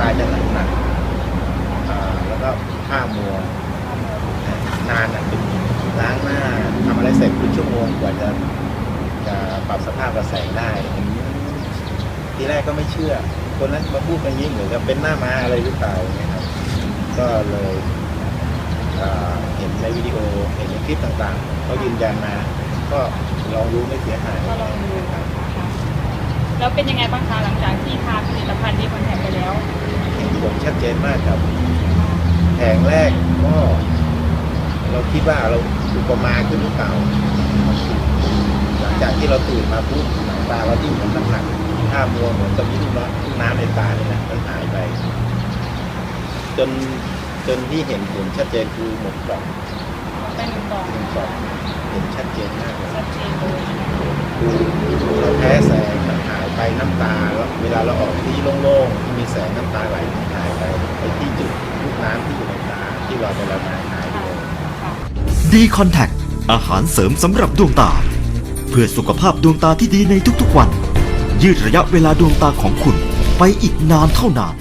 ตาจะหนักหนักแล้วก็ผ้ามัวนานอะเป็นล้างหน้าทำอะไรเสร็จเป็นชั่วโมงกว่าจะจะปรับสภาพกระแสได้ทีแรกก็ไม่เชื่อ คนนั้นมาพูดอย่งนี้เหมือนกับเป็นหน้ามาอะไรหรือเปล่าอย่างเงี้ยครับ ก็เลยเห็นในวิดีโอเห็นในคลิปต่างๆเขายืนยันมา ก็ลองดูไม่เสียหายก็ลองดูค่ะแล้วเป็นยังไงบ้างคะหลังจากที่ เจนมากครับแผงแรกก็เราคิดว่าเราอุปมาขึ้นหรือเปล่า หลังจากที่เราตื่นมาปุ๊บหนังตาเราที่เหมือนน้ำหนักผ้ามัวเหมือนกับมีลูกน้ำลูกน้ำในตาเนี่ยนะมันหายไป จนจนที่เห็นผลชัดเจนคือหมดกล่องไปหนึ่งกล่องหนึ่งกล่องเห็นชัดเจนมากเลยชัดเจนเลยเราแพ้แสงมันหายไปน้ำตาแล้วเวลาเราออกที่โล่งๆที่มีแสงน้ำตาไหลมันหาย ไปไอ้ที่จุดลูกน้ำที่อยู่ในตาที่เราไปละลายหายไปค่ะเลยค่ะดีคอนแทคอาหารเสริมสำหรับดวงตา เพื่อสุขภาพดวงตาที่ดีในทุกๆวัน ยืดระยะเวลาดวงตาของคุณไปอีกนานเท่านาน